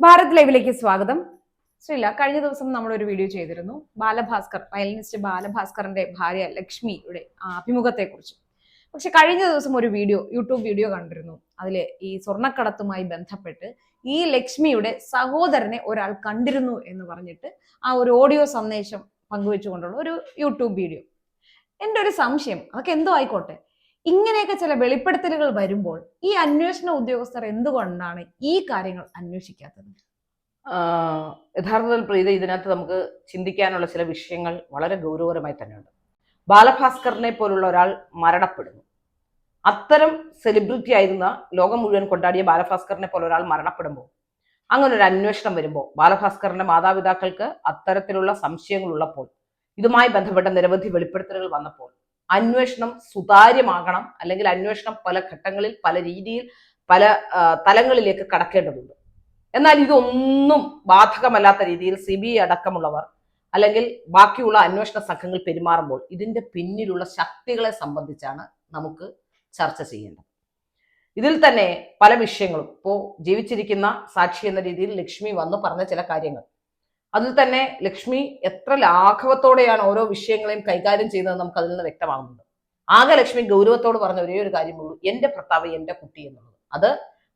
ഭാരത് ലൈവിലേക്ക് സ്വാഗതം. ശ്രീല കഴിഞ്ഞ ദിവസം നമ്മൾ ഒരു വീഡിയോ ചെയ്തിരുന്നു. ബാലഭാസ്കർ വയലിനിസ്റ്റ് ബാലഭാസ്കറിന്റെ ഭാര്യ ലക്ഷ്മിയുടെ അഭിമുഖത്തെ അഭിമുഖത്തെക്കുറിച്ച് പക്ഷെ കഴിഞ്ഞ ദിവസം ഒരു വീഡിയോ യൂട്യൂബ് വീഡിയോ കണ്ടിരുന്നു. അതിൽ ഈ സ്വർണക്കടത്തുമായി ബന്ധപ്പെട്ട് ഈ ലക്ഷ്മിയുടെ സഹോദരനെ ഒരാൾ കണ്ടിരുന്നു എന്ന് പറഞ്ഞിട്ട് ആ ഒരു ഓഡിയോ സന്ദേശം പങ്കുവെച്ചുകൊണ്ടുള്ള ഒരു യൂട്യൂബ് വീഡിയോ എന്റെ ഒരു സംശയം അതൊക്കെ എന്തോ ആയിക്കോട്ടെ? ഇങ്ങനെയൊക്കെ ചില വെളിപ്പെടുത്തലുകൾ വരുമ്പോൾ ഈ അന്വേഷണ ഉദ്യോഗസ്ഥർ എന്തുകൊണ്ടാണ് ഈ കാര്യങ്ങൾ അന്വേഷിക്കാത്തത്? യഥാർത്ഥത്തിൽ പ്രീത ഇതിനകത്ത് നമുക്ക് ചിന്തിക്കാനുള്ള ചില വിഷയങ്ങൾ വളരെ ഗൗരവകരമായി തന്നെയുണ്ട്. ബാലഭാസ്കറിനെ പോലുള്ള ഒരാൾ മരണപ്പെടുന്നു. അത്തരം സെലിബ്രിറ്റി ആയിരുന്ന ലോകം മുഴുവൻ കൊണ്ടാടിയ ബാലഭാസ്കറിനെ പോലെ ഒരാൾ മരണപ്പെടുമ്പോൾ അങ്ങനെ ഒരു അന്വേഷണം വരുമ്പോൾ ബാലഭാസ്കറിന്റെ മാതാപിതാക്കൾക്ക് അത്തരത്തിലുള്ള സംശയങ്ങൾ ഉള്ളപ്പോൾ ഇതുമായി ബന്ധപ്പെട്ട നിരവധി വെളിപ്പെടുത്തലുകൾ വന്നപ്പോൾ അന്വേഷണം സുതാര്യമാകണം അല്ലെങ്കിൽ അന്വേഷണം പല ഘട്ടങ്ങളിൽ പല രീതിയിൽ പല തലങ്ങളിലേക്ക് കടക്കേണ്ടതുണ്ട്. എന്നാൽ ഇതൊന്നും ബാധകമല്ലാത്ത രീതിയിൽ സി ബി ഐ അടക്കമുള്ളവർ അല്ലെങ്കിൽ ബാക്കിയുള്ള അന്വേഷണ സംഘങ്ങൾ പെരുമാറുമ്പോൾ ഇതിന്റെ പിന്നിലുള്ള ശക്തികളെ സംബന്ധിച്ചാണ് നമുക്ക് ചർച്ച ചെയ്യേണ്ടത്. ഇതിൽ തന്നെ പല വിഷയങ്ങളും. ഇപ്പോൾ ജീവിച്ചിരിക്കുന്ന സാക്ഷി എന്ന രീതിയിൽ ലക്ഷ്മി വന്ന് പറഞ്ഞ ചില കാര്യങ്ങൾ. അതിൽ തന്നെ ലക്ഷ്മി എത്ര ലാഘവത്തോടെയാണ് ഓരോ വിഷയങ്ങളെയും കൈകാര്യം ചെയ്യുന്നത് നമുക്ക് അതിൽ നിന്ന് വ്യക്തമാകുന്നുണ്ട്. ആകെ ലക്ഷ്മി ഗൗരവത്തോട് പറഞ്ഞ ഒരേ ഒരു കാര്യമുള്ളൂ. എന്റെ ഭർത്താവ് എന്റെ കുട്ടി എന്നുള്ളത്. അത്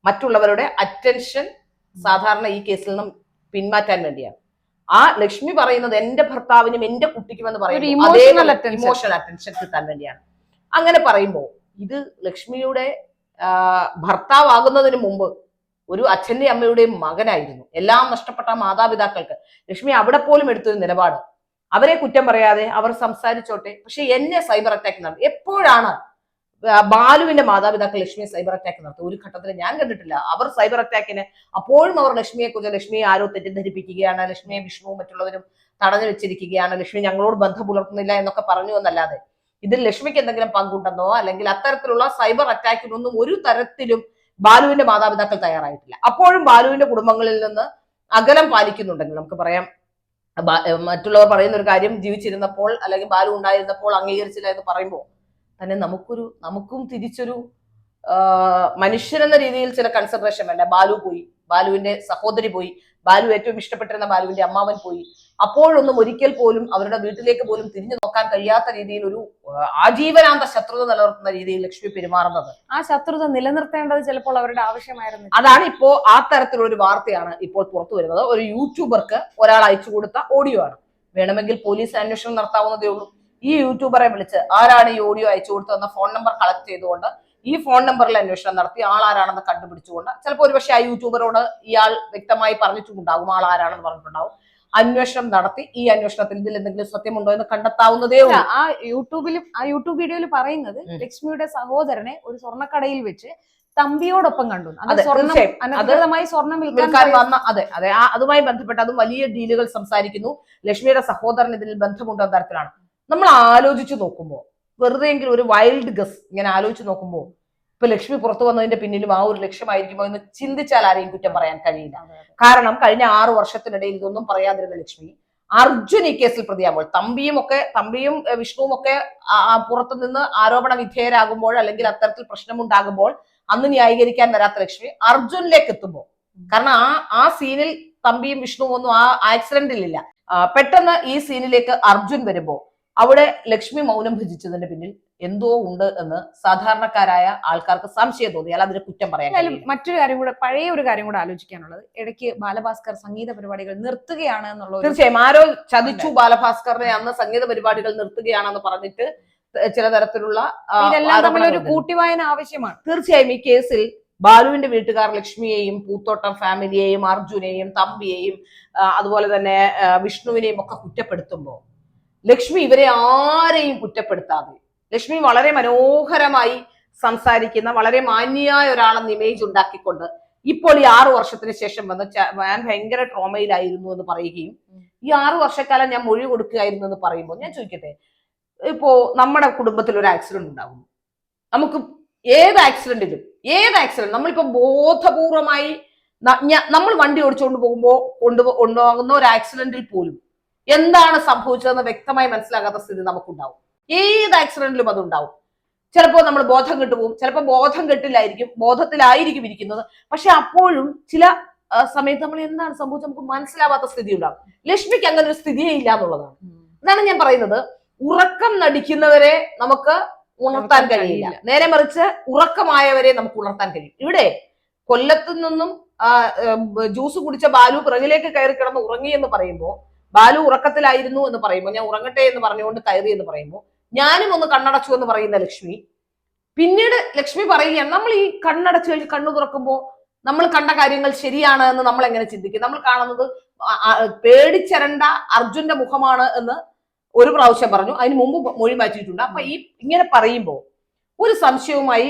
മറ്റുള്ളവരുടെ അറ്റൻഷൻ സാധാരണ ഈ കേസിൽ നിന്നും പിന്മാറ്റാൻ വേണ്ടിയാണ്. ആ ലക്ഷ്മി പറയുന്നത് എന്റെ ഭർത്താവിനും എന്റെ കുട്ടിക്കും എന്ന് പറയുന്നത് ഇമോഷണൽ അറ്റൻഷൻ കിട്ടാൻ വേണ്ടിയാണ്. അങ്ങനെ പറയുമ്പോൾ ഇത് ലക്ഷ്മിയുടെ ഭർത്താവാകുന്നതിന് മുമ്പ് ഒരു അച്ഛന്റെ അമ്മയുടെയും മകനായിരുന്നു. എല്ലാം നഷ്ടപ്പെട്ട മാതാപിതാക്കൾക്ക്. ലക്ഷ്മി അവിടെ പോലും എടുത്തൊരു നിലപാട്. അവരെ കുറ്റം പറയാതെ അവർ സംസാരിച്ചോട്ടെ. പക്ഷെ എന്നെ സൈബർ അറ്റാക്ക് നടത്തി. എപ്പോഴാണ് ബാലുവിന്റെ മാതാപിതാക്കൾ ലക്ഷ്മിയെ സൈബർ അറ്റാക്ക് നടത്തി? ഒരു ഘട്ടത്തിൽ ഞാൻ കണ്ടിട്ടില്ല. അവർ സൈബർ അറ്റാക്കിന് അപ്പോഴും അവർ ലക്ഷ്മിയെ കുറിച്ച് ലക്ഷ്മിയെ ആരോ തെറ്റിദ്ധരിപ്പിക്കുകയാണ് ലക്ഷ്മിയെ വിഷ്ണുവും മറ്റുള്ളവരും തടഞ്ഞു വെച്ചിരിക്കുകയാണ് ലക്ഷ്മി ഞങ്ങളോട് ബന്ധം പുലർത്തുന്നില്ല എന്നൊക്കെ പറഞ്ഞു എന്നല്ലാതെ. ഇതിൽ ലക്ഷ്മിക്ക് എന്തെങ്കിലും പങ്കുണ്ടെന്നോ അല്ലെങ്കിൽ അത്തരത്തിലുള്ള സൈബർ അറ്റാക്കിനൊന്നും ഒരു തരത്തിലും ബാലുവിന്റെ മാതാപിതാക്കൾ തയ്യാറായിട്ടില്ല. അപ്പോഴും ബാലുവിന്റെ കുടുംബങ്ങളിൽ നിന്ന് അകലം പാലിക്കുന്നുണ്ടെങ്കിൽ നമുക്ക് പറയാം മറ്റുള്ളവർ പറയുന്ന ഒരു കാര്യം ജീവിച്ചിരുന്നപ്പോൾ അല്ലെങ്കിൽ ബാലു ഉണ്ടായിരുന്നപ്പോൾ അംഗീകരിച്ചില്ല എന്ന് പറയുമ്പോൾ തന്നെ നമുക്കൊരു നമുക്കും തിരിച്ചൊരു മനുഷ്യൻ മനുഷ്യനെന്ന രീതിയിൽ ചില കൺസിഡറേഷൻ വേണ്ട ബാലു പോയി ബാലുവിന്റെ സഹോദരി പോയി ബാലു ഏറ്റവും ഇഷ്ടപ്പെട്ടിരുന്ന ബാലുവിന്റെ അമ്മാവൻ പോയി. അപ്പോഴൊന്നും ഒരിക്കൽ പോലും അവരുടെ വീട്ടിലേക്ക് പോലും തിരിഞ്ഞു നോക്കാൻ കഴിയാത്ത രീതിയിൽ ഒരു ആജീവനാന്ത ശത്രുത നിലനിർത്തുന്ന രീതിയിൽ ലക്ഷ്മി പെരുമാറുന്നത്. ആ ശത്രുത നിലനിർത്തേണ്ടത് ചിലപ്പോൾ അവരുടെ ആവശ്യമായിരുന്നു. അതാണ് ഇപ്പോ ആ തരത്തിലുള്ള ഒരു വാർത്തയാണ് ഇപ്പോൾ പുറത്തു വരുന്നത്. ഒരു യൂട്യൂബർക്ക് ഒരാൾ അയച്ചു കൊടുത്ത ഓഡിയോ ആണ്. വേണമെങ്കിൽ പോലീസ് അന്വേഷണം നടത്താവുന്നതേ ഉള്ളൂ. ഈ യൂട്യൂബറെ വിളിച്ച് ആരാണ് ഈ ഓഡിയോ അയച്ചു കൊടുത്തതെന്ന ഫോൺ നമ്പർ കളക്ട് ചെയ്തുകൊണ്ട് ഈ ഫോൺ നമ്പറിൽ അന്വേഷണം നടത്തി ആൾ ആരാണെന്ന് കണ്ടുപിടിച്ചുകൊണ്ട് ചിലപ്പോൾ ഒരുപക്ഷെ ആ യൂട്യൂബറോട് ഇയാൾ വ്യക്തമായി പറഞ്ഞിട്ടുണ്ടാകും ആൾ ആരാണെന്ന് പറഞ്ഞിട്ടുണ്ടാവും അന്വേഷണം നടത്തി. ഈ അന്വേഷണത്തിൽ ഇതിൽ എന്തെങ്കിലും സത്യമുണ്ടോ എന്ന് കണ്ടെത്താവുന്നതേ ഉള്ളൂ. ആ യൂട്യൂബിലും ആ യൂട്യൂബ് വീഡിയോയിൽ പറയുന്നത് ലക്ഷ്മിയുടെ സഹോദരനെ ഒരു സ്വർണക്കടയിൽ വെച്ച് തമ്പിയോടൊപ്പം കണ്ടു. സ്വർണം അനധികൃതമായി സ്വർണം വിൽക്കാൻ വന്ന അതെ അതെ അതുമായി ബന്ധപ്പെട്ട് അതും വലിയ ഡീലുകൾ സംസാരിക്കുന്നു. ലക്ഷ്മിയുടെ സഹോദരൻ ഇതിൽ ബന്ധമുണ്ടോ എന്ന തരത്തിലാണ്. നമ്മൾ ആലോചിച്ച് നോക്കുമ്പോൾ വെറുതെയെങ്കിലും ഒരു വൈൽഡ് ഗസ് ഇങ്ങനെ ആലോചിച്ച് നോക്കുമ്പോൾ ഇപ്പൊ ലക്ഷ്മി പുറത്തു വന്നതിന്റെ പിന്നിലും ആ ഒരു ലക്ഷ്യമായിരിക്കുമോ എന്ന് ചിന്തിച്ചാൽ ആരെയും കുറ്റം പറയാൻ കഴിയില്ല. കാരണം കഴിഞ്ഞ ആറു വർഷത്തിനിടയിൽ ഇതൊന്നും പറയാതിരുന്ന ലക്ഷ്മി അർജുൻ ഈ കേസിൽ പ്രതിയാകുമ്പോൾ തമ്പിയും ഒക്കെ തമ്പിയും വിഷ്ണുവും ഒക്കെ ആ- ആ പുറത്തു നിന്ന് ആരോപണ വിധേയരാകുമ്പോൾ അല്ലെങ്കിൽ അത്തരത്തിൽ പ്രശ്നമുണ്ടാകുമ്പോൾ അന്ന് ന്യായീകരിക്കാൻ വരാത്ത ലക്ഷ്മി അർജുനിലേക്ക് എത്തുമ്പോൾ. കാരണം ആ ആ സീനിൽ തമ്പിയും വിഷ്ണുവും ഒന്നും ആ ആക്സിഡന്റിലില്ല ഇല്ല പെട്ടെന്ന് ഈ സീനിലേക്ക് അർജുൻ വരുമ്പോൾ അവിടെ ലക്ഷ്മി മൗനം ഭജിച്ചതിന്റെ പിന്നിൽ എന്തോ ഉണ്ട് എന്ന് സാധാരണക്കാരായ ആൾക്കാർക്ക് സംശയം തോന്നിയാൽ അതിന് കുറ്റം പറയാൻ മറ്റൊരു കാര്യം കൂടെ പഴയ ഒരു കാര്യം കൂടെ ആലോചിക്കാനുള്ളത്. ഇടയ്ക്ക് ബാലഭാസ്കർ സംഗീത പരിപാടികൾ നിർത്തുകയാണ് എന്നുള്ളത് തീർച്ചയായും. ആരോ ചതിച്ചു ബാലഭാസ്കറിനെ അന്ന് സംഗീത പരിപാടികൾ നിർത്തുകയാണെന്ന് പറഞ്ഞിട്ട് ചില തരത്തിലുള്ള ഇതെല്ലാം ആരോപണങ്ങൾ കൂട്ടിവായന ആവശ്യമാണ്. തീർച്ചയായും ഈ കേസിൽ ബാലുവിന്റെ വീട്ടുകാർ ലക്ഷ്മിയെയും പൂത്തോട്ടം ഫാമിലിയെയും അർജുനെയും തമ്പിയെയും അതുപോലെ തന്നെ വിഷ്ണുവിനെയും ഒക്കെ കുറ്റപ്പെടുത്തുമ്പോൾ ലക്ഷ്മി ഇവരെ ആരെയും കുറ്റപ്പെടുത്താതെ ലക്ഷ്മി വളരെ മനോഹരമായി സംസാരിക്കുന്ന വളരെ മാന്യയായ ഒരാളെന്ന് ഇമേജ് ഉണ്ടാക്കിക്കൊണ്ട് ഇപ്പോൾ ഈ ആറു വർഷത്തിന് ശേഷം വന്ന് ഞാൻ ഭയങ്കര ട്രോമയിലായിരുന്നു എന്ന് പറയുകയും ഈ ആറു വർഷക്കാലം ഞാൻ മൊഴി കൊടുക്കുകയായിരുന്നു എന്ന് പറയുമ്പോൾ ഞാൻ ചോദിക്കട്ടെ ഇപ്പോ നമ്മുടെ കുടുംബത്തിൽ ഒരു ആക്സിഡന്റ് ഉണ്ടാകും നമുക്ക് ഏത് ആക്സിഡന്റിലും ഏത് ആക്സിഡന്റ് നമ്മളിപ്പോ ബോധപൂർവമായി നമ്മൾ വണ്ടി ഓടിച്ചുകൊണ്ട് പോകുമ്പോൾ കൊണ്ടു കൊണ്ടുപോകുന്ന ഒരു ആക്സിഡന്റിൽ പോലും എന്താണ് സംഭവിച്ചതെന്ന് വ്യക്തമായി മനസ്സിലാകാത്ത സ്ഥിതി നമുക്കുണ്ടാവും. ഏത് ആക്സിഡന്റിലും അതുണ്ടാവും. ചിലപ്പോൾ നമ്മൾ ബോധം കെട്ടുപോകും ചിലപ്പോൾ ബോധം കെട്ടില്ലായിരിക്കും ബോധത്തിലായിരിക്കും ഇരിക്കുന്നത്. പക്ഷെ അപ്പോഴും ചില സമയത്ത് നമ്മൾ എന്താണ് സംഭവിച്ചത്? നമുക്ക് മനസ്സിലാവാത്ത സ്ഥിതി ഉണ്ടാവും ലക്ഷ്മിക്ക് അങ്ങനെ ഒരു സ്ഥിതിയേ ഇല്ല എന്നുള്ളതാണ്. അതാണ് ഞാൻ പറയുന്നത്. ഉറക്കം നടിക്കുന്നവരെ നമുക്ക് ഉണർത്താൻ കഴിയില്ല. നേരെ മറിച്ച് ഉറക്കമായവരെ നമുക്ക് ഉണർത്താൻ കഴിയും. ഇവിടെ കൊല്ലത്തു നിന്നും ജ്യൂസ് കുടിച്ച ബാലു പിറകിലേക്ക് കയറി കിടന്ന് ഉറങ്ങി എന്ന് പറയുമ്പോൾ ബാലു ഉറക്കത്തിലായിരുന്നു എന്ന് പറയുമ്പോൾ ഞാൻ ഉറങ്ങട്ടെ എന്ന് പറഞ്ഞുകൊണ്ട് കയറി എന്ന് പറയുമ്പോൾ ഞാനും ഒന്ന് കണ്ണടച്ചു എന്ന് പറയുന്ന ലക്ഷ്മി. പിന്നീട് ലക്ഷ്മി പറയുകയാണ് നമ്മൾ ഈ കണ്ണടച്ചു കഴിഞ്ഞ് കണ്ണു തുറക്കുമ്പോൾ നമ്മൾ കണ്ട കാര്യങ്ങൾ ശരിയാണ് എന്ന് നമ്മൾ എങ്ങനെ ചിന്തിക്കും? നമ്മൾ കാണുന്നത് പേടിച്ചരണ്ട അർജുന്റെ മുഖമാണ് എന്ന് ഒരു പ്രാവശ്യം പറഞ്ഞു. അതിന് മുമ്പ് മൊഴി മാറ്റിയിട്ടുണ്ട്. അപ്പൊ ഈ ഇങ്ങനെ പറയുമ്പോൾ ഒരു സംശയവുമായി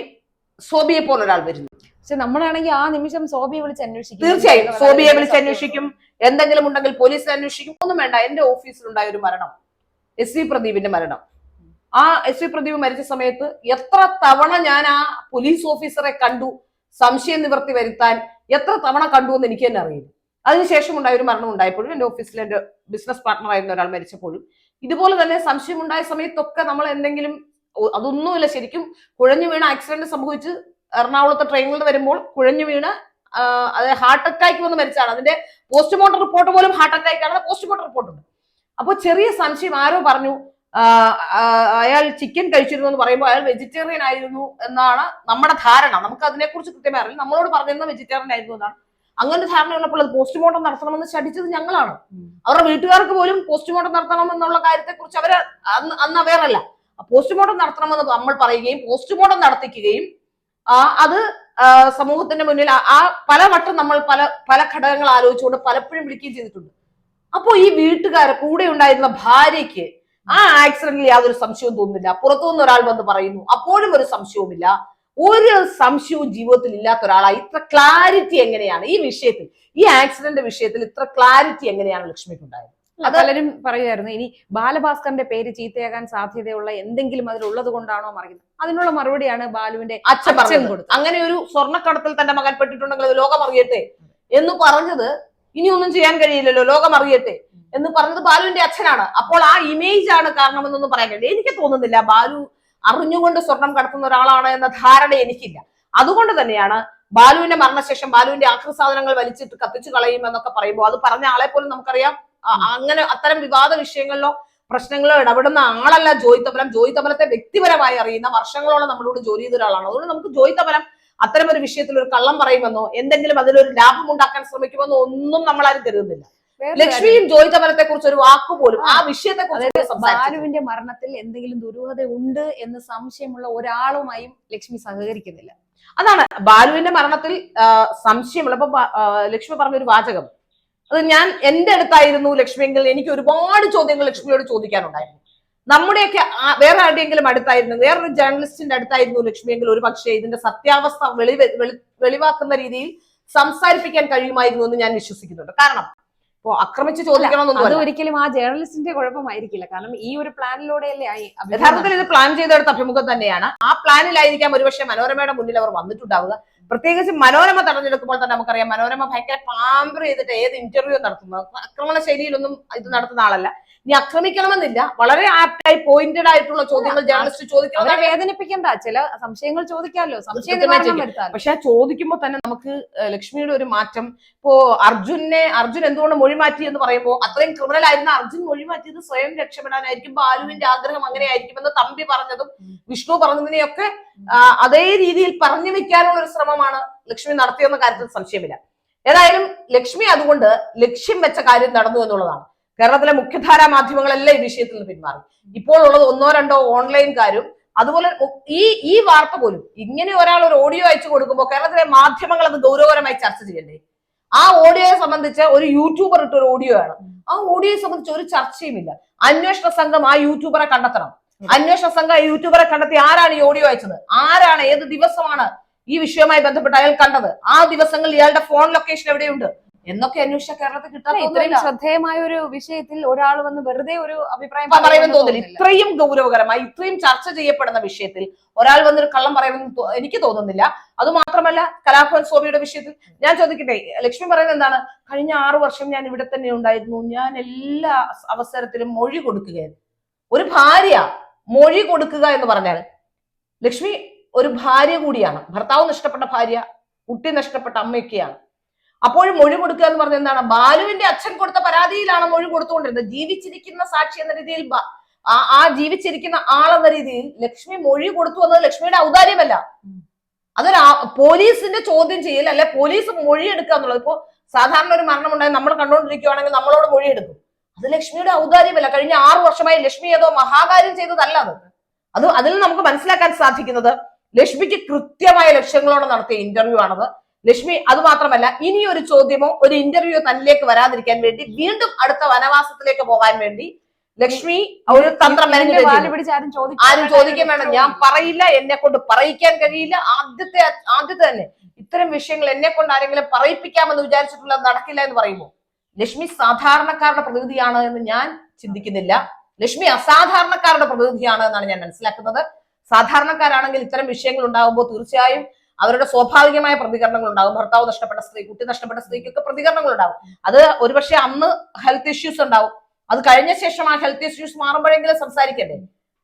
സോബിയെ പോലെ ഒരാൾ വരുന്നു. പക്ഷെ നമ്മളാണെങ്കിൽ ആ നിമിഷം സോബിയെ വിളിച്ച് അന്വേഷിക്കും. തീർച്ചയായും. സോബിയെ വിളിച്ച് അന്വേഷിക്കും. എന്തെങ്കിലും ഉണ്ടെങ്കിൽ പോലീസിൽ അന്വേഷിക്കും. ഒന്നും വേണ്ട. എന്റെ ഓഫീസിലുണ്ടായ ഒരു മരണം. എസ് വി പ്രദീപിന്റെ മരണം. ആ എസ് വി പ്രദീപ് മരിച്ച സമയത്ത് എത്ര തവണ ഞാൻ ആ പോലീസ് ഓഫീസറെ കണ്ടു? സംശയം നിവർത്തി വരുത്താൻ എത്ര തവണ കണ്ടു എന്ന് എനിക്ക് തന്നെ അറിയില്ല. അതിനുശേഷം ഉണ്ടായ ഒരു മരണം ഉണ്ടായപ്പോഴും എന്റെ ഓഫീസിൽ എന്റെ ബിസിനസ് പാർട്ണർ ആയിരുന്ന ഒരാൾ മരിച്ചപ്പോഴും ഇതുപോലെ തന്നെ സംശയം സംശയമുണ്ടായ സമയത്തൊക്കെ നമ്മൾ എന്തെങ്കിലും അതൊന്നുമില്ല. ശരിക്കും കുഴഞ്ഞു വീണ ആക്സിഡന്റ് സംഭവിച്ച് എറണാകുളത്തെ ട്രെയിനിൽ വരുമ്പോൾ കുഴഞ്ഞു വീണ് അതായത് അത് ഹാർട്ട് അറ്റാക്ക് വന്ന് മരിച്ചാണ് അതിന്റെ പോസ്റ്റ്മോർട്ടം റിപ്പോർട്ട് പോലും ഹാർട്ട് അറ്റാക്ക് ആണ് പോസ്റ്റ്മോർട്ടം റിപ്പോർട്ടുണ്ട് അപ്പോൾ ചെറിയ സംശയം ആരോ പറഞ്ഞു. അയാൾ ചിക്കൻ കഴിച്ചിരുന്നു എന്ന് പറയുമ്പോൾ അയാൾ വെജിറ്റേറിയൻ ആയിരുന്നു എന്നാണ് നമ്മുടെ ധാരണ. നമുക്ക് അതിനെക്കുറിച്ച് കൃത്യമായി അറിയില്ല. നമ്മളോട് പറഞ്ഞിരുന്ന വെജിറ്റേറിയൻ ആയിരുന്നു എന്നാണ്. അങ്ങനെ ഒരു ധാരണയുള്ളപ്പോൾ അത് പോസ്റ്റ്മോർട്ടം നടത്തണമെന്ന് ശഠിച്ചത് ഞങ്ങളാണ്. അവരുടെ വീട്ടുകാർക്ക് പോലും പോസ്റ്റ്മോർട്ടം നടത്തണം എന്നുള്ള കാര്യത്തെ കുറിച്ച് അവർ അന്ന് അന്ന് അവയർ അല്ല. പോസ്റ്റ്മോർട്ടം നടത്തണമെന്ന് നമ്മൾ പറയുകയും പോസ്റ്റ്മോർട്ടം നടത്തിക്കുകയും അത് സമൂഹത്തിന്റെ മുന്നിൽ ആ- പല വട്ടം നമ്മൾ പല പല ഘടകങ്ങൾ ആലോചിച്ചുകൊണ്ട് പലപ്പോഴും വിളിക്കുകയും ചെയ്തിട്ടുണ്ട്. അപ്പോൾ ഈ വീട്ടുകാരെ കൂടെ ഉണ്ടായിരുന്ന ഭാര്യയ്ക്ക് ആ ആക്സിഡന്റിൽ യാതൊരു സംശയവും തോന്നുന്നില്ല. പുറത്തുനിന്ന് ഒരാൾ വന്ന് പറയുന്നു. അപ്പോഴും ഒരു സംശയവുമില്ല. ഒരു സംശയവും ജീവിതത്തിൽ ഇല്ലാത്ത ഒരാളായി. ഇത്ര ക്ലാരിറ്റി എങ്ങനെയാണ്? ഈ വിഷയത്തിൽ ഈ ആക്സിഡന്റ് വിഷയത്തിൽ ഇത്ര ക്ലാരിറ്റി എങ്ങനെയാണ് ലക്ഷ്മിക്ക് ഉണ്ടായത് അത് പലരും പറയുമായിരുന്നു ഇനി ബാലഭാസ്കറിന്റെ പേര് ചീത്തയാകാൻ സാധ്യതയുള്ള എന്തെങ്കിലും അതിലുള്ളത് കൊണ്ടാണോ മറിയുന്നത്? അതിനുള്ള മറുപടിയാണ് ബാലുവിന്റെ അച്ഛൻ പറഞ്ഞത്. അങ്ങനെ ഒരു സ്വർണക്കടത്തിൽ തന്റെ മകൻ പെട്ടിട്ടുണ്ടെങ്കിൽ ലോകം അറിയട്ടെ എന്ന് പറഞ്ഞത് ഇനിയൊന്നും ചെയ്യാൻ കഴിയില്ലല്ലോ. ലോകം അറിയട്ടെ എന്ന് പറഞ്ഞത് ബാലുവിന്റെ അച്ഛനാണ്. അപ്പോൾ ആ ഇമേജ് ആണ് കാരണമെന്നൊന്നും പറയാൻ കഴിയില്ല. എനിക്ക് തോന്നുന്നില്ല ബാലു അറിഞ്ഞുകൊണ്ട് സ്വർണം കടത്തുന്ന ഒരാളാണ് എന്ന ധാരണ എനിക്കില്ല. അതുകൊണ്ട് തന്നെയാണ് ബാലുവിന്റെ മരണശേഷം ബാലുവിന്റെ ആക്രി സാധനങ്ങൾ വലിച്ചിട്ട് കത്തിച്ചു കളയും എന്നൊക്കെ പറയുമ്പോൾ അത് പറഞ്ഞ ആളെ പോലും നമുക്കറിയാം. അങ്ങനെ അത്തരം വിവാദ വിഷയങ്ങളിലോ പ്രശ്നങ്ങളോ ഇടപെടുന്ന ആളല്ല ജോയ് തമലം വ്യക്തിപരമായി അറിയുന്ന വർഷങ്ങളോളം നമ്മളോട് ജോലി ചെയ്ത ഒരാളാണ്. അതുകൊണ്ട് നമുക്ക് ജോയ് തമലം അത്തരം ഒരു വിഷയത്തിൽ ഒരു കള്ളം പറയുമെന്നോ എന്തെങ്കിലും അതിലൊരു ലാഭം ഉണ്ടാക്കാൻ ശ്രമിക്കുമെന്നോ ഒന്നും നമ്മൾ ആരും കരുതുന്നില്ല. ലക്ഷ്മിയും ജോയി തമലത്തെ കുറിച്ച് ഒരു വാക്ക് പോലും ആ വിഷയത്തെ കുറിച്ച് ബാലുവിന്റെ മരണത്തിൽ എന്തെങ്കിലും ദുരൂഹത ഉണ്ട് എന്ന് സംശയമുള്ള ഒരാളുമായും ലക്ഷ്മി സഹകരിക്കുന്നില്ല. അതാണ് ബാലുവിന്റെ മരണത്തിൽ സംശയമുള്ള അപ്പൊ പറഞ്ഞ ഒരു ലക്ഷ്മി പറഞ്ഞൊരു വാചകം. അത് ഞാൻ എന്റെ അടുത്തായിരുന്നു ലക്ഷ്മിയെങ്കിൽ എനിക്ക് ഒരുപാട് ചോദ്യങ്ങൾ ലക്ഷ്മിയോട് ചോദിക്കാനുണ്ടായിരുന്നു. നമ്മുടെയൊക്കെ വേറെ ആരുടെയെങ്കിലും അടുത്തായിരുന്നു വേറൊരു ജേർണലിസ്റ്റിന്റെ അടുത്തായിരുന്നു ലക്ഷ്മിയെങ്കിൽ ഒരു പക്ഷേ ഇതിന്റെ സത്യാവസ്ഥ വെളി- വെളിവാക്കുന്ന രീതിയിൽ സംസാരിപ്പിക്കാൻ കഴിയുമായിരുന്നു എന്ന് ഞാൻ വിശ്വസിക്കുന്നുണ്ട്. കാരണം ആക്രമിച്ച് അത് ഒരിക്കലും ആ ജേർണലിസ്റ്റിന്റെ കുഴപ്പമായിരിക്കില്ല. കാരണം ഈ ഒരു പ്ലാനിലൂടെയല്ലേ ആയി യഥാർത്ഥത്തിൽ ഇത് പ്ലാൻ ചെയ്തെടുത്ത അഭിമുഖം തന്നെയാണ്. ആ പ്ലാനിലായിരിക്കാം ഒരുപക്ഷെ മനോരമയുടെ മുന്നിൽ അവർ വന്നിട്ടുണ്ടാവുക. പ്രത്യേകിച്ച് മനോരമ തെരഞ്ഞെടുക്കുമ്പോൾ തന്നെ നമുക്കറിയാം മനോരമ ഭയങ്കര പാമ്പർ ചെയ്തിട്ട് ഏത് ഇന്റർവ്യൂ നടത്തുന്നത് ആക്രമണ ശൈലിയിലൊന്നും ഇത് നടത്തുന്ന ആളല്ല. ഇനി ആക്രമിക്കണമെന്നില്ല. വളരെ ആപ്റ്റായി പോയിന്റഡ് ആയിട്ടുള്ള ചോദ്യങ്ങൾ ജേർണലിസ്റ്റ് ചോദിക്കണം വേദനിപ്പിക്കണ്ട. ചില സംശയങ്ങൾ ചോദിക്കാമല്ലോ. സംശയം പക്ഷെ ചോദിക്കുമ്പോ ചോദിക്കുമ്പോൾ തന്നെ നമുക്ക് ലക്ഷ്മിയുടെ ഒരു മാറ്റം. ഇപ്പോ അർജുനെ അർജുൻ എന്തുകൊണ്ട് മൊഴി മാറ്റി എന്ന് പറയുമ്പോൾ അത്രയും ക്രിമിനൽ ആയിരുന്ന അർജുൻ മൊഴി മാറ്റിയത് സ്വയം രക്ഷപ്പെടാനായിരിക്കും ബാലുവിന്റെ ആഗ്രഹം അങ്ങനെ അങ്ങനെയായിരിക്കുമെന്ന് തമ്പി പറഞ്ഞതും വിഷ്ണു പറഞ്ഞതിനെയൊക്കെ അതേ രീതിയിൽ പറഞ്ഞു വെക്കാനുള്ള ഒരു ശ്രമമാണ് ലക്ഷ്മി നടത്തിയെന്ന കാര്യത്തിൽ സംശയമില്ല. ഏതായാലും ലക്ഷ്മി അതുകൊണ്ട് ലക്ഷ്യം വെച്ച കാര്യം നടന്നു എന്നുള്ളതാണ്. കേരളത്തിലെ മുഖ്യധാരാ മാധ്യമങ്ങളെല്ലാം ഈ വിഷയത്തിൽ നിന്ന് പിന്മാറി. ഇപ്പോൾ ഉള്ളത് ഒന്നോ രണ്ടോ ഓൺലൈൻകാരും അതുപോലെ ഈ ഈ വാർത്ത പോലും ഇങ്ങനെ ഒരാൾ ഒരു ഓഡിയോ അയച്ചു കൊടുക്കുമ്പോൾ കേരളത്തിലെ മാധ്യമങ്ങൾ അത് ഗൗരവകരമായി ചർച്ച ചെയ്യണ്ടേ? ആ ഓഡിയോയെ സംബന്ധിച്ച് ഒരു യൂട്യൂബർ ഇട്ട ഒരു ഓഡിയോ ആണ്. ആ ഓഡിയോയെ സംബന്ധിച്ച് ഒരു ചർച്ചയുമില്ല. അന്വേഷണ സംഘം ആ യൂട്യൂബറെ കണ്ടെത്തണം. അന്വേഷണ സംഘം യൂട്യൂബറെ കണ്ടെത്തി ആരാണ് ഈ ഓഡിയോ അയച്ചത്? ആരാണ് ഏത് ദിവസമാണ് ഈ വിഷയവുമായി ബന്ധപ്പെട്ട് അയാൾ കണ്ടത്? ആ ദിവസങ്ങളിൽ ഇയാളുടെ ഫോൺ ലൊക്കേഷൻ എവിടെയുണ്ട്? എന്നൊക്കെ അന്വേഷിച്ച കേരളത്തിൽ ഇത്രയും. ശ്രദ്ധേയമായ ഒരു വിഷയത്തിൽ ഒരാൾ വന്ന് വെറുതെ ഒരു അഭിപ്രായം പറയുമെന്ന് തോന്നുന്നില്ല. ഇത്രയും ഗൗരവകരമായി ഇത്രയും ചർച്ച ചെയ്യപ്പെടുന്ന വിഷയത്തിൽ ഒരാൾ വന്നൊരു കള്ളം പറയുമെന്ന് എനിക്ക് തോന്നുന്നില്ല. അത് മാത്രമല്ല കലാഭവൻ സ്വാമിയുടെ വിഷയത്തിൽ ഞാൻ ചോദിക്കട്ടെ ലക്ഷ്മി പറയുന്നത് എന്താണ്? കഴിഞ്ഞ ആറു വർഷം ഞാൻ ഇവിടെ തന്നെ ഉണ്ടായിരുന്നു. ഞാൻ എല്ലാ അവസരത്തിലും മൊഴി കൊടുക്കുകയായിരുന്നു. ഒരു ഭാര്യ മൊഴി കൊടുക്കുക എന്ന് പറഞ്ഞാൽ ലക്ഷ്മി ഒരു ഭാര്യ കൂടിയാണ്. ഭർത്താവ് നഷ്ടപ്പെട്ട ഭാര്യ കുട്ടി നഷ്ടപ്പെട്ട അമ്മയൊക്കെയാണ്. അപ്പോഴും മൊഴി കൊടുക്കുക എന്ന് പറഞ്ഞ എന്താണ്? ബാലുവിന്റെ അച്ഛൻ കൊടുത്ത പരാതിയിലാണ് മൊഴി കൊടുത്തുകൊണ്ടിരുന്നത്. ജീവിച്ചിരിക്കുന്ന സാക്ഷി എന്ന രീതിയിൽ ആ ആ ജീവിച്ചിരിക്കുന്ന ആളെന്ന രീതിയിൽ ലക്ഷ്മി മൊഴി കൊടുത്തു എന്നത് ലക്ഷ്മിയുടെ ഔദാര്യമല്ല. അതൊരു പോലീസിന്റെ ചോദ്യം ചെയ്യൽ അല്ലെ പോലീസ് മൊഴി എടുക്കുക എന്നുള്ളത്. ഇപ്പോ സാധാരണ ഒരു മരണം ഉണ്ടായി നമ്മൾ കണ്ടുകൊണ്ടിരിക്കുകയാണെങ്കിൽ നമ്മളോട് മൊഴി എടുക്കും. അത് ലക്ഷ്മിയുടെ ഔദാര്യമല്ല. കഴിഞ്ഞ ആറു വർഷമായി ലക്ഷ്മി ഏതോ മഹാകാര്യം ചെയ്തതല്ല അത്. അത് അതിൽ നമുക്ക് മനസ്സിലാക്കാൻ സാധിക്കുന്നത് ലക്ഷ്മിക്ക് കൃത്യമായ ലക്ഷ്യങ്ങളോടെ നടത്തിയ ഇന്റർവ്യൂ ആണത്. ലക്ഷ്മി അത് മാത്രമല്ല ഇനി ഒരു ചോദ്യമോ ഒരു ഇന്റർവ്യൂ തന്നിലേക്ക് വരാതിരിക്കാൻ വേണ്ടി വീണ്ടും അടുത്ത വനവാസത്തിലേക്ക് പോകാൻ വേണ്ടി ലക്ഷ്മി ഒരു തന്ത്രം ആരും ചോദിക്കാൻ ആരും ചോദിക്കാൻ വേണം ഞാൻ പറയില്ല എന്നെ കൊണ്ട് പറയിക്കാൻ കഴിയില്ല. ആദ്യത്തെ ആദ്യത്തെ തന്നെ. ഇത്തരം വിഷയങ്ങൾ എന്നെ കൊണ്ട് ആരെങ്കിലും പറയിപ്പിക്കാമെന്ന് വിചാരിച്ചിട്ടുള്ള നടക്കില്ല എന്ന് പറയുമ്പോൾ ലക്ഷ്മി സാധാരണക്കാരുടെ പ്രതിനിധിയാണ് എന്ന് ഞാൻ ചിന്തിക്കുന്നില്ല. ലക്ഷ്മി അസാധാരണക്കാരുടെ പ്രതിനിധിയാണ് എന്നാണ് ഞാൻ മനസ്സിലാക്കുന്നത്. സാധാരണക്കാരാണെങ്കിൽ ഇത്തരം വിഷയങ്ങൾ ഉണ്ടാകുമ്പോൾ തീർച്ചയായും അവരുടെ സ്വാഭാവികമായ പ്രതികരണങ്ങൾ ഉണ്ടാകും ഭർത്താവ് നഷ്ടപ്പെട്ട സ്ത്രീ കുട്ടി നഷ്ടപ്പെട്ട സ്ത്രീക്കൊക്കെ പ്രതികരണങ്ങൾ ഉണ്ടാകും അത് ഒരുപക്ഷെ അന്ന് ഹെൽത്ത് ഇഷ്യൂസ് ഉണ്ടാവും. അത് കഴിഞ്ഞ ശേഷം ആ ഹെൽത്ത് ഇഷ്യൂസ് മാറുമ്പോഴെങ്കിലും സംസാരിക്കണ്ടേ?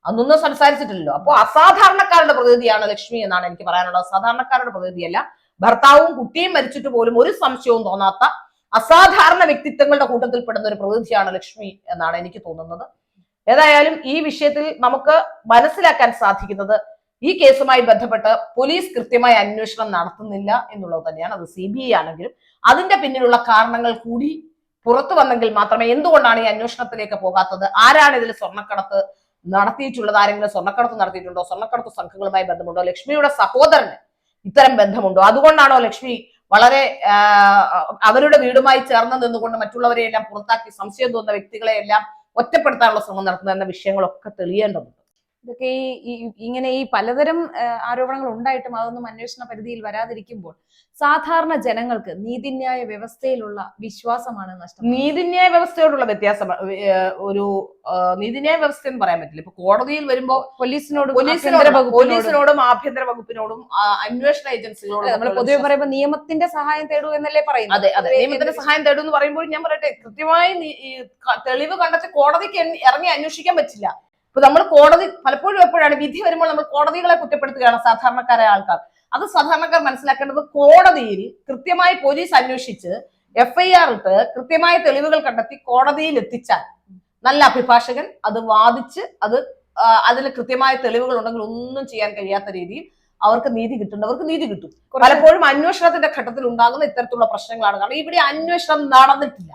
അന്നൊന്നും സംസാരിച്ചിട്ടില്ലല്ലോ. അപ്പോൾ അസാധാരണക്കാരുടെ പ്രതിനിധിയാണ് ലക്ഷ്മി എന്നാണ് എനിക്ക് പറയാനുള്ളത്. സാധാരണക്കാരുടെ പ്രതിനിധിയല്ല. ഭർത്താവും കുട്ടിയും മരിച്ചിട്ട് പോലും ഒരു സംശയവും തോന്നാത്ത അസാധാരണ വ്യക്തിത്വങ്ങളുടെ കൂട്ടത്തിൽ പെടുന്ന ഒരു പ്രതിനിധിയാണ് ലക്ഷ്മി എന്നാണ് എനിക്ക് തോന്നുന്നത്. ഏതായാലും ഈ വിഷയത്തിൽ നമുക്ക് മനസ്സിലാക്കാൻ സാധിക്കുന്നത് ഈ കേസുമായി ബന്ധപ്പെട്ട് പോലീസ് കൃത്യമായ അന്വേഷണം നടത്തുന്നില്ല എന്നുള്ളത് തന്നെയാണ്. അത് സി ബി ഐ ആണെങ്കിലും അതിന്റെ പിന്നിലുള്ള കാരണങ്ങൾ കൂടി പുറത്തു വന്നെങ്കിൽ മാത്രമേ എന്തുകൊണ്ടാണ് ഈ അന്വേഷണത്തിലേക്ക് പോകാത്തത്? ആരാണ് ഇതിൽ സ്വർണക്കടത്ത് നടത്തിയിട്ടുള്ളത്? ആരെങ്കിലും സ്വർണക്കടത്ത് നടത്തിയിട്ടുണ്ടോ? സ്വർണക്കടത്ത് സംഘങ്ങളുമായി ബന്ധമുണ്ടോ? ലക്ഷ്മിയുടെ സഹോദരന് ഇത്തരം ബന്ധമുണ്ടോ? അതുകൊണ്ടാണോ ലക്ഷ്മി വളരെ അവരുടെ വീടുമായി ചേർന്ന് നിന്നുകൊണ്ട് മറ്റുള്ളവരെയെല്ലാം പുറത്താക്കി സംശയം തോന്നുന്ന വ്യക്തികളെയെല്ലാം ഒറ്റപ്പെടുത്താനുള്ള ശ്രമം നടത്തുന്ന എന്ന വിഷയങ്ങളൊക്കെ തെളിയേണ്ടതുണ്ട്. ഇതൊക്കെ ഈ ഇങ്ങനെ ഈ പലതരം ആരോപണങ്ങൾ ഉണ്ടായിട്ടും അതൊന്നും അന്വേഷണ പരിധിയിൽ വരാതിരിക്കുമ്പോൾ സാധാരണ ജനങ്ങൾക്ക് നീതിന്യായ വ്യവസ്ഥയിലുള്ള വിശ്വാസമാണ് നഷ്ടം. നീതിന്യായ വ്യവസ്ഥയോടുള്ള വ്യത്യാസം ഒരു നീതിന്യായ വ്യവസ്ഥ എന്ന് പറയാൻ പറ്റില്ല. ഇപ്പൊ കോടതിയിൽ വരുമ്പോ പോലീസിനോട് പോലീസിനോട് ആഭ്യന്തര വകുപ്പിനോടും അന്വേഷണ ഏജൻസികളോടും നമ്മൾ പൊതുവെ പറയുമ്പോൾ നിയമത്തിന്റെ സഹായം തേടൂ എന്നല്ലേ പറയുന്നത്. അതെ അതെ. നിയമത്തിന്റെ സഹായം തേടൂ എന്ന് പറയുമ്പോൾ ഞാൻ പറയട്ടെ കൃത്യമായി തെളിവ് കണ്ടെത്തി കോടതിക്ക് ഇറങ്ങി അന്വേഷിക്കാൻ പറ്റില്ല. ഇപ്പൊ നമ്മൾ കോടതി പലപ്പോഴും എപ്പോഴാണ് വിധി വരുമ്പോൾ നമ്മൾ കോടതികളെ കുറ്റപ്പെടുത്തുകയാണ് സാധാരണക്കാരായ ആൾക്കാർ. അത് സാധാരണക്കാർ മനസ്സിലാക്കേണ്ടത് കോടതിയിൽ കൃത്യമായി പോലീസ് അന്വേഷിച്ച് എഫ്ഐആർ ഇട്ട് കൃത്യമായ തെളിവുകൾ കണ്ടെത്തി കോടതിയിൽ എത്തിച്ചാൽ നല്ല അഭിഭാഷകൻ അത് വാദിച്ച് അത് അതിന് അതിൽ കൃത്യമായ തെളിവുകൾ ഉണ്ടെങ്കിൽ ഒന്നും ചെയ്യാൻ കഴിയാത്ത രീതിയിൽ അവർക്ക് നീതി കിട്ടുന്നവർക്ക് നീതി കിട്ടും. പലപ്പോഴും അന്വേഷണത്തിന്റെ ഘട്ടത്തിൽ ഉണ്ടാകുന്ന ഇത്തരത്തിലുള്ള പ്രശ്നങ്ങളാണ്. കാരണം ഇവിടെ അന്വേഷണം നടന്നിട്ടില്ല.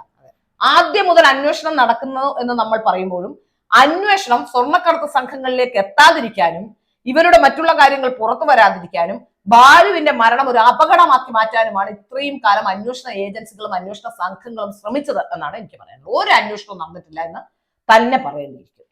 ആദ്യം മുതൽ അന്വേഷണം നടക്കുന്നു എന്ന് നമ്മൾ പറയുമ്പോഴും അന്വേഷണം സ്വർണക്കടത്ത് സംഘങ്ങളിലേക്ക് എത്താതിരിക്കാനും ഇവരുടെ മറ്റുള്ള കാര്യങ്ങൾ പുറത്തു വരാതിരിക്കാനും ബാലുവിന്റെ മരണം ഒരു അപകടമാക്കി മാറ്റാനുമാണ് ഇത്രയും കാലം അന്വേഷണ ഏജൻസികളും അന്വേഷണ സംഘങ്ങളും ശ്രമിച്ചത് എന്നാണ് എനിക്ക് പറയാനുള്ളത്. ഒരു അന്വേഷണവും നടന്നിട്ടില്ല എന്ന് തന്നെ പറയേണ്ടിയിരിക്കും